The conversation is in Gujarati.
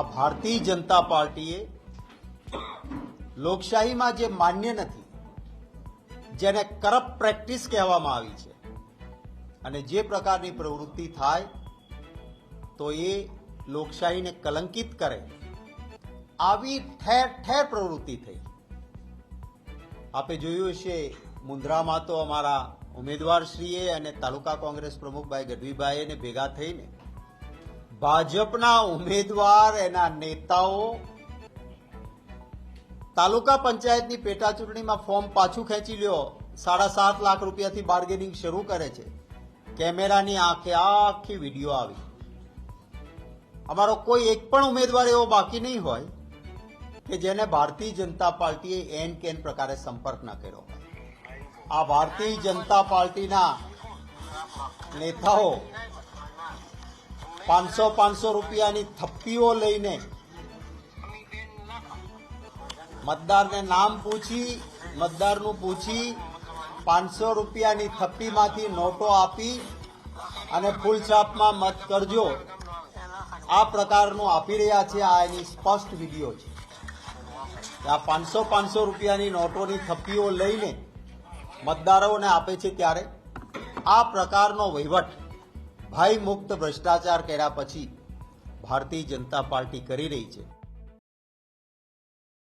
આ ભારતીય જનતા પાર્ટીએ લોકશાહીમાં જે માન્ય નથી, જેને કરપ્ટ પ્રેક્ટિસ કહેવામાં આવી છે, અને જે પ્રકારની પ્રવૃત્તિ થાય, તો એ લોકશાહીને કલંકિત કરે. આવી ઠેર ઠેર પ્રવૃત્તિ થઈ. આપે જોયું હશે મુન્દ્રામાં તો અમારા ઉમેદવારશ્રીએ અને તાલુકા કોંગ્રેસ પ્રમુખભાઈ ગઢવીભાઈને ભેગા થઈને ભાજપના ઉમેદવાર, એના નેતાઓ. તાલુકા પંચાયતની પેટા ચૂંટણીમાં ફોર્મ પાછું ખેંચી લ્યો. સાડા સાત લાખ રૂપિયાથી બાર્ગેનિંગ શરૂ કરે છે. કેમેરાની આંખે આખી વીડિયો આવી. અમારો કોઈ એક પણ ઉમેદવાર એવો બાકી નહીં હોય કે જેને ભારતીય જનતા પાર્ટીએ એન કેન પ્રકારે સંપર્ક ન કર્યો આ ભારતીય જનતા પાર્ટીના નેતાઓ પાંચસો પાંચસો રૂપિયાની થપ્પીઓ લઈને મતદારને નામ પૂછી, મતદારનું પૂછી, પાંચસો રૂપિયાની થપ્પીમાંથી નોટો આપી અને ફૂલ છાપમાં મત કરજો. આ પ્રકારનું આપી રહ્યા છે, આ એની સ્પષ્ટ વીડિયો છે. આ પાંચસો પાંચસો રૂપિયાની નોટોની થપ્પીઓ લઈને મતદારોને આપે છે ત્યારે. આ પ્રકારનો વહીવટ ભય મુક્ત ભ્રષ્ટાચાર કર્યા પછી ભારતીય જનતા પાર્ટી કરી રહી છે.